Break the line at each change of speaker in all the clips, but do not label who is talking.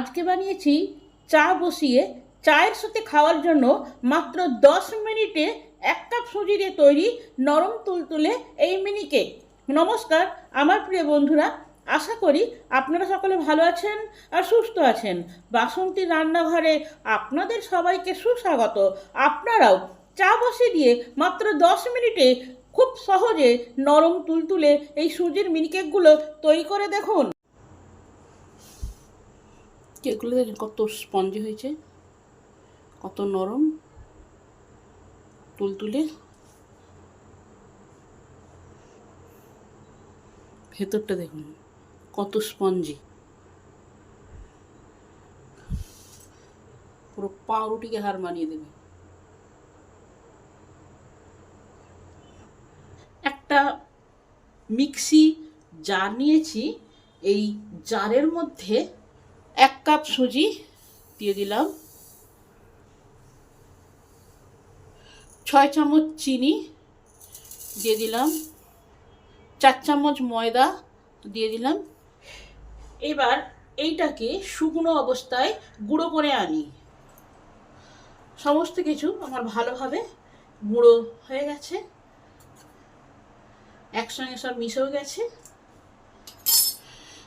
আজকে বানিয়েছি চা বসিয়ে চায়ের সাথে খাওয়ার জন্য মাত্র দশ মিনিটে এক কাপ সুজি দিয়ে তৈরি নরম তুলতুলে এই মিনি কেক। নমস্কার, আমার প্রিয় বন্ধুরা, আশা করি আপনারা সকলে ভালো আছেন আর সুস্থ আছেন। বাসন্তী রান্নাঘরে আপনাদের সবাইকে সুস্বাগত। আপনারাও চা বসিয়ে দিয়ে মাত্র দশ মিনিটে খুব সহজে নরম তুলতুলে এই সুজির মিনি কেকগুলো তৈরি করে দেখুন। কেকগুলো দেখেন কত স্পঞ্জি হয়েছে, কত নরম তুলতুলে ভেতরটা দেখুন, কত স্পঞ্জি। পুরো পাউরুটিকে হার মানিয়ে দেবে। একটা মিক্সি জার নিয়েছি, এই জারের মধ্যে এক কাপ সুজি দিয়ে দিলাম। ছয় চামচ চিনি দিয়ে দিলাম। চার চামচ ময়দা দিয়ে দিলাম। এবার এইটাকে শুকনো অবস্থায় গুঁড়ো করে আনি। সমস্ত কিছু আমার ভালোভাবে গুঁড়ো হয়ে গেছে। একসঙ্গে সব মিশেও গেছে।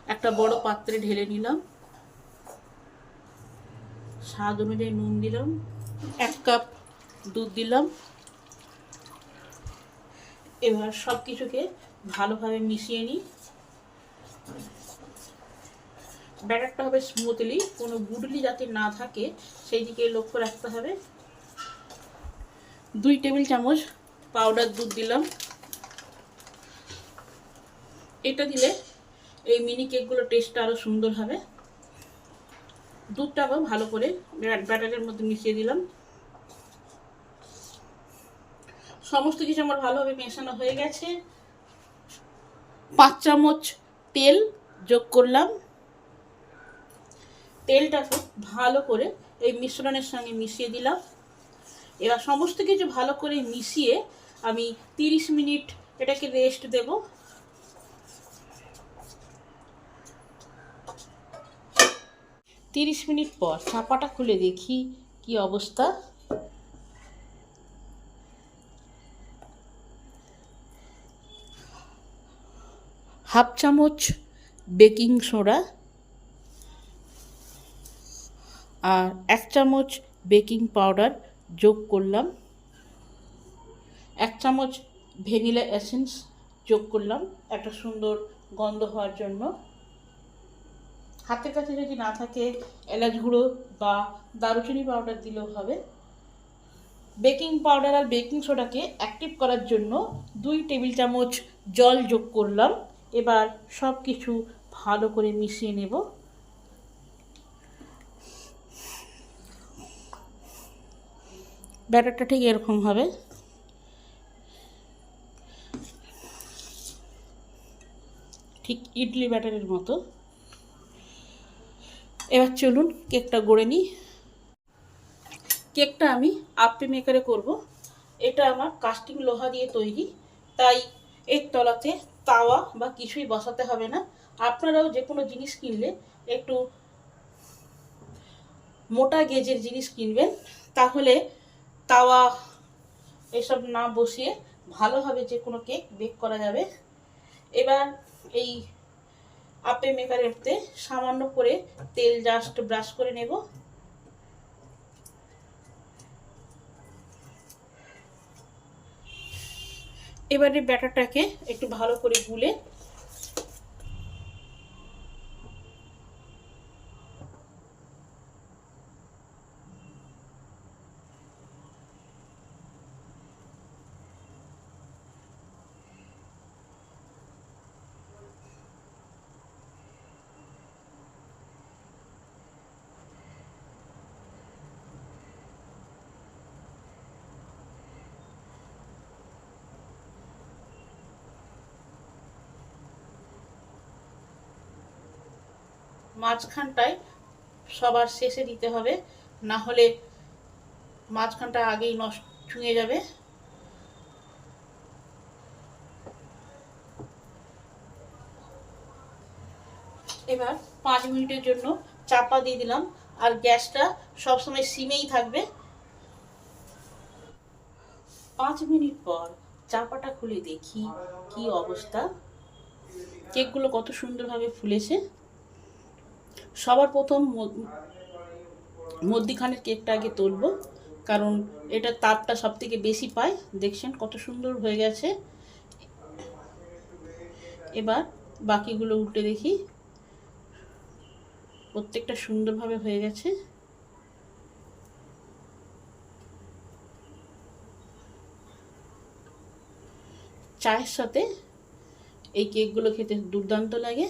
একটা বড় পাত্রে ঢেলে নিলাম। স্বাদ অনুযায়ী নুন দিলাম, এক কাপ দুধ দিলাম। এবার সব কিছুকে ভালোভাবে মিশিয়ে নিই। ব্যাটারটা হবে স্মুথলি কোনো গুডলি যাতে না থাকে, সেই দিকে লক্ষ্য রাখতে হবে। দুই টেবিল চামচ পাউডার দুধ দিলাম। এটা দিলে এই মিনি কেকগুলো টেস্টটা আরও সুন্দর হবে। দুধটাকেও ভালো করে ব্যাটারের মধ্যে মিশিয়ে দিলাম। সমস্ত কিছু আমার ভালোভাবে মেশানো হয়ে গেছে। পাঁচ চামচ তেল যোগ করলাম। তেলটাকে ভালো করে এই মিশ্রণের সঙ্গে মিশিয়ে দিলাম। এবার সমস্ত কিছু ভালো করে মিশিয়ে আমি তিরিশ মিনিট এটাকে রেস্ট দেব। তিরিশ মিনিট পর চাপাটা খুলে দেখি কি অবস্থা। হাফ চামচ বেকিং সোডা আর এক চামচ বেকিং পাউডার যোগ করলাম। এক চামচ ভ্যানিলা এসেন্স যোগ করলাম, একটা সুন্দর গন্ধ হওয়ার জন্য। হাতের কাছে যদি না থাকে, এলাচ গুঁড়ো বা দারুচিনি পাউডার দিলেও হবে। বেকিং পাউডার আর বেকিং সোডাকে অ্যাক্টিভ করার জন্য দুই টেবিল চামচ জল যোগ করলাম। এবার সব কিছু ভালো করে মিশিয়ে নেব। ব্যাটারটা ঠিক এরকম হবে। ঠিক ইডলি ব্যাটারের মতো। এবার চলুন কেকটা গড়ে নিই। কেকটা আমি আপে মেকারে করব। এটা আমার কাস্টিং লোহা দিয়ে তৈরি, তাই এর তলাতে তাওয়া বা কিছুই বসাতে হবে না। আপনারাও যে কোনো জিনিস কিনলে একটু মোটা গেজের জিনিস কিনবেন, তাহলে তাওয়া এসব না বসিয়ে ভালোভাবে যে কোনো কেক বেক করা যাবে। এবার এই আপে মেকারেতে সামান্য করে তেল জাস্ট ব্রাশ করে নেব। এবারে ব্যাটারটাকে একটু ভালো করে গুলে মাঝখানটায় সবার শেষে দিতে হবে, না হলে মাঝখানটা আগেই নষ্ট ছুঁয়ে যাবে। এবার পাঁচ মিনিটের জন্য চাপা দিয়ে দিলাম, আর গ্যাসটা সবসময় সিমেই থাকবে। পাঁচ মিনিট পর চাপাটা খুলে দেখি কি অবস্থা। কেকগুলো কত সুন্দরভাবে ফুলেছে। সবার প্রথম মধ্যিখানের কেকটা আগে তুলবো, কারণ এটা তাপটা সব থেকে বেশি পায় দেখছেন কত সুন্দর হয়ে গেছে। এবার বাকিগুলো উল্টে দেখি। প্রত্যেকটা সুন্দরভাবে হয়ে গেছে। চায়ের সাথে এই কেকগুলো খেতে দুর্দান্ত লাগে।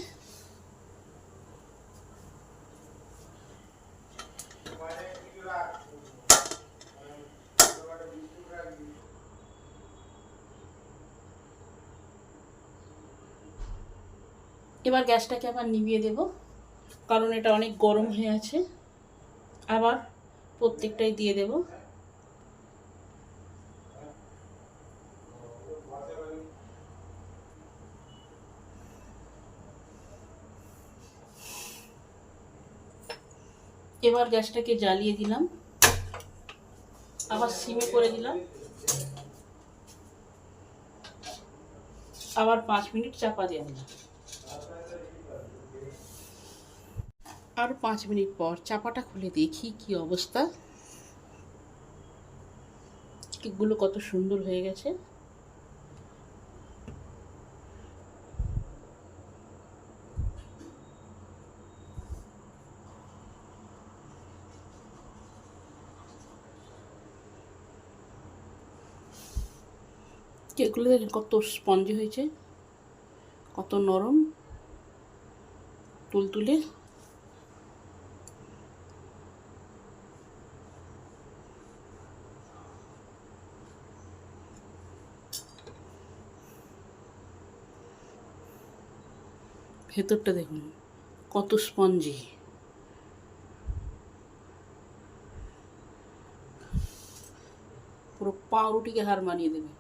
এবার গ্যাসটাকে আবার নিভিয়ে দেব, কারণ এটা অনেক গরম হয়ে আছে। আবার প্রত্যেকটাই দিয়ে দেব। এবার গ্যাসটাকে জ্বালিয়ে দিলাম। আবার সিমে করে দিলাম। আবার পাঁচ মিনিট চাপা দিয়ে দিলাম। আর পাঁচ মিনিট পর চাপাটা খুলে দেখি কি অবস্থা। কেকগুলো কত সুন্দর হয়ে গেছে। কেকগুলো দেখেন কত স্পঞ্জি হয়েছে, কত নরম, তুলতুলে। ভেতরটা দেখুন, কত স্পঞ্জি। পুরো পাউরুটিকে হার মানিয়ে দেবে।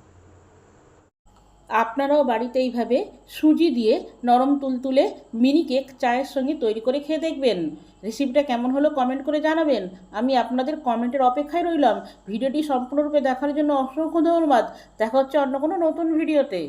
আপনারাও বাড়িতে এইভাবে সুজি দিয়ে নরম তুলতুলে মিনি কেক চায়ের সঙ্গে তৈরি করে খেয়ে দেখবেন। রেসিপিটা কেমন হলো কমেন্ট করে জানাবেন। আমি আপনাদের কমেন্টের অপেক্ষায় রইলাম। ভিডিওটি সম্পূর্ণরূপে দেখার জন্য অসংখ্য ধন্যবাদ। দেখা হচ্ছে অন্য কোনো নতুন ভিডিওতে।